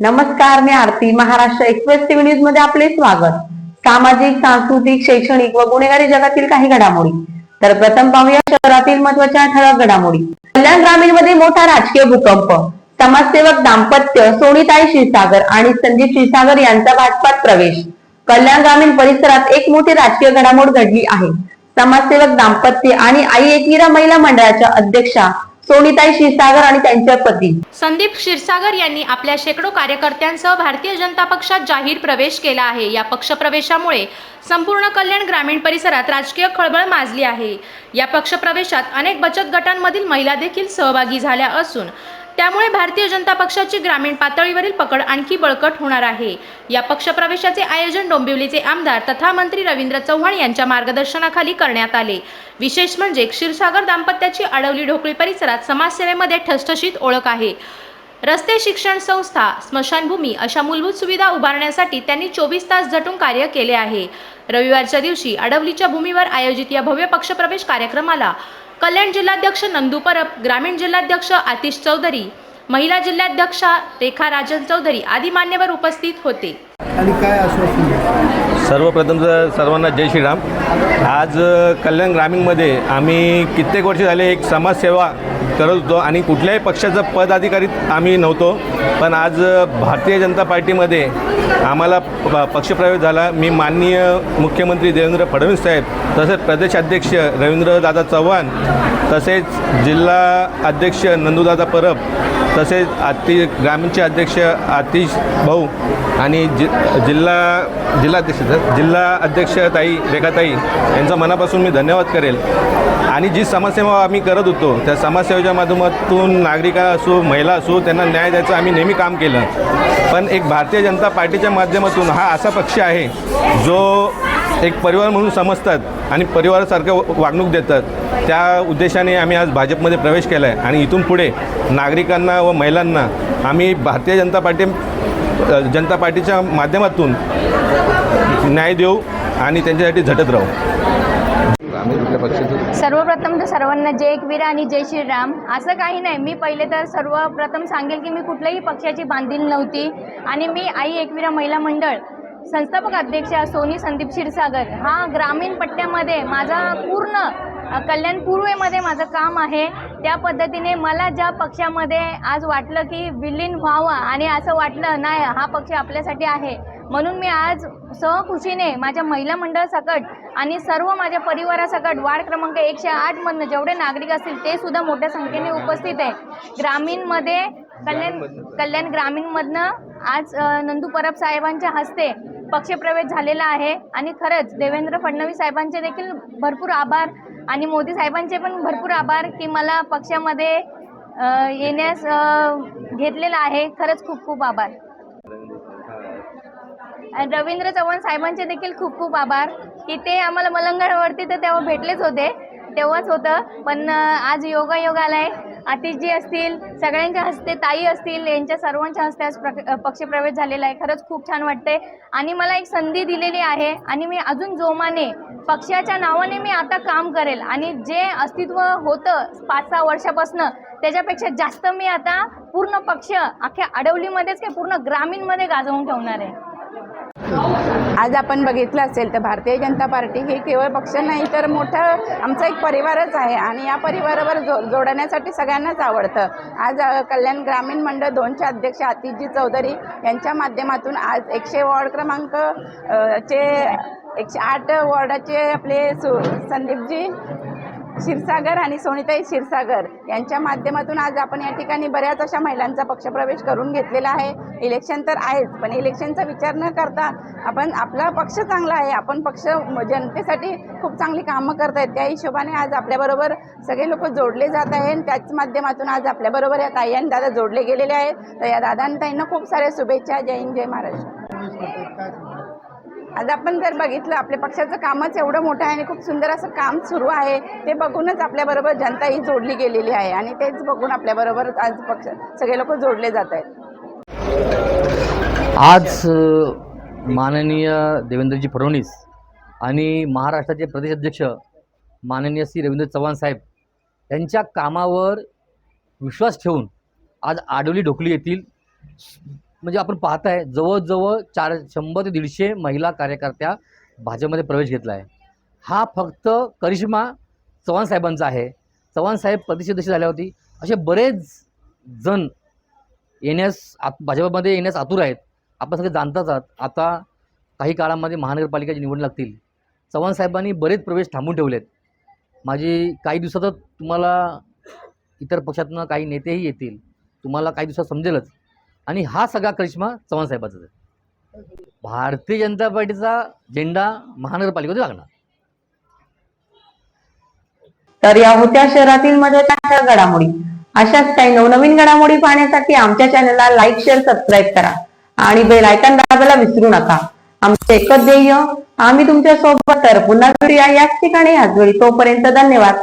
नमस्कार मी Aarti. Maharashtra express TV न्यूजमध्ये आपले स्वागत. सामाजिक सांस्कृतिक शैक्षणिक व गुन्हेगारी जगातील काही घडामोडी. तर प्रथम पाहूया शहरातील महत्त्वाच्या ठळक घडामोडी. कल्याण ग्रामीणमध्ये मोठा राजकीय भूकंप. समाजसेवक दाम्पत्य सोनीताई क्षीरसागर आणि संदीप क्षीरसागर यांचा भाजपात प्रवेश. कल्याण ग्रामीण परिसरात एक मोठी राजकीय घडामोड घडली आहे. समाजसेवक दाम्पत्य आणि आई एकिरा महिला मंडळाच्या अध्यक्षा सोनीताई क्षीरसागर आणि त्यांच्या पती. संदीप क्षीरसागर यांनी आपल्या शेकडो कार्यकर्त्यांसह भारतीय जनता पक्षात जाहीर प्रवेश केला आहे. या पक्षप्रवेशामुळे संपूर्ण कल्याण ग्रामीण परिसरात राजकीय खळबळ माजली आहे. या पक्षप्रवेशात अनेक बचत गटांमधील महिला देखील सहभागी झाल्या असून त्यामुळे भारतीय जनता पक्षाची ग्रामीण पातळीवरील पकड आणखी बळकट होणार आहे. या पक्षप्रवेशाचे आयोजन डोंबिवलीचे आमदार तथा मंत्री रवींद्र चव्हाण यांच्या मार्गदर्शनाखाली करण्यात आले. विशेष म्हणजे क्षीरसागर दाम्पत्याची अडवली ढोकळी परिसरात समाजसेवेमध्ये ठसठशीत ओळख आहे. रस्ते शिक्षण संस्था स्मशानभूमी अशा मूलभूत सुविधा उभारण्यासाठी त्यांनी चोवीस तास झटून कार्य केले आहे. रविवारच्या दिवशी अडवलीच्या भूमीवर आयोजित या भव्य पक्षप्रवेश कार्यक्रमाला कल्याण जिल्हाध्यक्ष नंदू परब ग्रामीण जिल्हाध्यक्ष आतिश चौधरी महिला जिल्हाध्यक्षा रेखा राजन चौधरी आदी मान्यवर उपस्थित होते आणि काय? सर्वप्रथम तर सर्वांना जय श्रीराम आज कल्याण ग्रामीणमध्ये आम्ही कित्येक वर्ष झाले एक समाजसेवा करत होतो आणि कुठल्याही पक्षाचा पदाधिकारीत आम्ही नव्हतो. पण आज भारतीय जनता पार्टीमध्ये आम्हाला प- पक्षप्रवेश झाला. मी माननीय मुख्यमंत्री देवेंद्र फडणवीस साहेब तसेच प्रदेशाध्यक्ष रवींद्रदादा चव्हाण तसेच जिल्हा अध्यक्ष नंदूदादा परब तसेच आती ग्रामीणचे अध्यक्ष आतिश भाऊ आणि जि जिल्हा जिल्हाध्यक्ष जिल्हा अध्यक्ष ताई रेखाताई यांचा मनापासून मी धन्यवाद करेल. आणि जी समाजसेवा आम्ही करत होतो त्या समाजसेवेच्या माध्यमातून नागरिका असो महिला असो त्यांना न्याय द्यायचं आम्ही नेहमी काम केलं. पण एक भारतीय जनता पार्टीच्या माध्यमातून हा असा पक्ष आहे जो एक परिवार म्हणून समजतात. आणि परिवारासारखं वागणूक देतात. त्या उद्देशाने आम्ही आज भाजपमध्ये प्रवेश केला आहे आणि इथून पुढे नागरिकांना व महिलांना आम्ही भारतीय जनता पार्टी जनता पार्टीच्या माध्यमातून न्याय देऊ आणि त्यांच्यासाठी झटत राहू. सर्वप्रथम तर सर्वांना जय एकवीरा आणि जय श्रीराम. असं काही नाही. मी पहिले तर सर्वप्रथम सांगेल की मी कुठल्याही पक्षाची बांधील नव्हती. आणि मी आई एकवीरा महिला मंडळ. संस्थापक अध्यक्षा सोनी संदीप क्षीरसागर. हा ग्रामीण पट्ट्यामध्ये माझा पूर्ण कल्याण पूर्वेमध्ये माझं काम आहे. त्या पद्धतीने मला ज्या पक्षामध्ये आज वाटलं की विलीन व्हावं आणि असं वाटलं नाही हा पक्ष आपल्यासाठी आहे. म्हणून मी आज सहखुशीने माझ्या महिला मंडळासकट आणि सर्व माझ्या परिवारासकट वार्ड क्रमांक एकशे आठमधनं जेवढे नागरिक असतील ते सुद्धा मोठ्या संख्येने उपस्थित आहे. ग्रामीणमध्ये कल्याण कल्याण ग्रामीणमधनं आज नंदू परब साहेबांच्या हस्ते पक्षप्रवेश झालेला आहे. आणि खरंच देवेंद्र फडणवीस साहेबांचे देखील भरपूर आभार आणि मोदी साहेबांचे पण भरपूर आभार की मला पक्षामध्ये येण्यास घेतलेला घेतलेलं आहे. खरंच खूप खूप आभार. रवींद्र चव्हाण साहेबांचे देखील खूप खूप आभार की ते आम्हाला मलंगडवरती तर तेव्हा भेटलेच होते तेव्हाच होतं. पण आज योगायोग आलाय. आतिशजी असतील सगळ्यांच्या हस्ते ताई असतील यांच्या सर्वांच्या हस्ते आज प्र पक्षप्रवेश झालेला आहे. खरंच खूप छान वाटते आणि मला एक संधी दिलेली आहे आणि मी अजून जोमाने पक्षाच्या नावाने मी आता काम करेल. आणि जे अस्तित्व होतं पाच सहा वर्षापासनं त्याच्यापेक्षा जास्त मी आता पूर्ण पक्ष अख्ख्या अडवलीमध्येच काय पूर्ण ग्रामीणमध्ये गाजवून ठेवणार आहे. आज आपण बघितलं असेल तर भारतीय जनता पार्टी हे केवळ पक्ष नाही तर मोठा आमचा एक परिवारच आहे आणि या परिवारावर जो जोडण्यासाठी सगळ्यांनाच आवडतं. आज कल्याण ग्रामीण मंडळ दोनचे अध्यक्ष आतिशजी चौधरी यांच्या माध्यमातून आज एकशे वॉर्ड क्रमांक चे एकशे आठ वॉर्डाचे आपले सु संदीपजी क्षीरसागर आणि सोनिताई क्षीरसागर यांच्या माध्यमातून आज आपण या ठिकाणी बऱ्याच अशा महिलांचा पक्षप्रवेश करून घेतलेला आहे. इलेक्शन तर आहेच पण इलेक्शनचा विचार न करता आपण आपला पक्ष चांगला आहे. आपण पक्ष म- जनतेसाठी खूप चांगली कामं करत आहेत त्या हिशोबाने आज आपल्याबरोबर सगळे लोक जोडले जात आहे आणि त्याच माध्यमातून आज आपल्याबरोबर या ताई आणि दादा जोडले गेलेले आहेत. तर या दादा आणि ताईंना खूप साऱ्या शुभेच्छा. जय हिंद जय महाराष्ट्र. आज आपण जर बघितलं आपल्या पक्षाचं कामच एवढं मोठं आहे आणि खूप सुंदर असं काम सुरू आहे ते बघूनच आपल्याबरोबर जनता ही जोडली गेलेली आहे आणि तेच बघून आपल्याबरोबर आज पक्ष सगळे लोक जोडले जात आहेत. आज माननीय देवेंद्रजी फडणवीस आणि महाराष्ट्राचे प्रदेश अध्यक्ष माननीय श्री रवींद्र चव्हाण साहेब यांच्या कामावर विश्वास ठेवून आज आडोली ढोकली येथील म्हणजे आपण पाहताय जवळजवळ चार शंभर ते दीडशे महिला कार्यकर्त्या भाजपमध्ये प्रवेश घेतला आहे. हा फक्त करिश्मा चव्हाण साहेबांचा आहे. चव्हाण साहेब प्रदेशाध्यक्ष झाल्यावरती असे बरेच जण येण्यास आत भाजपमध्ये येण्यास आतुर आहेत. आपण सगळे जाणताच आहात. आता काही काळामध्ये महानगरपालिकेची निवडणूक लागतील. चव्हाण साहेबांनी बरेच प्रवेश थांबून ठेवलेत. माझी काही दिवसातच तुम्हाला इतर पक्षातनं काही नेतेही येतील. तुम्हाला काही दिवसात समजेलच. आणि हा सगळा करिश्मा चव्हाण साहेबाचा भारतीय जनता पार्टीचा झेंडा महानगरपालिकेमध्ये लागणार. तर या होत्या शहरातील महत्त्वाच्या घडामोडी. अशाच काही नवनवीन घडामोडी पाहण्यासाठी आमच्या चॅनलला लाईक शेअर सबस्क्राईब करा. आणि बेल आयकॉन दाबायला विसरू नका. आमचे एकच ध्येय आम्ही तुमच्यासोबत तर पुन्हा भेटूया. याच ठिकाणी आज वेळी. तोपर्यंत धन्यवाद.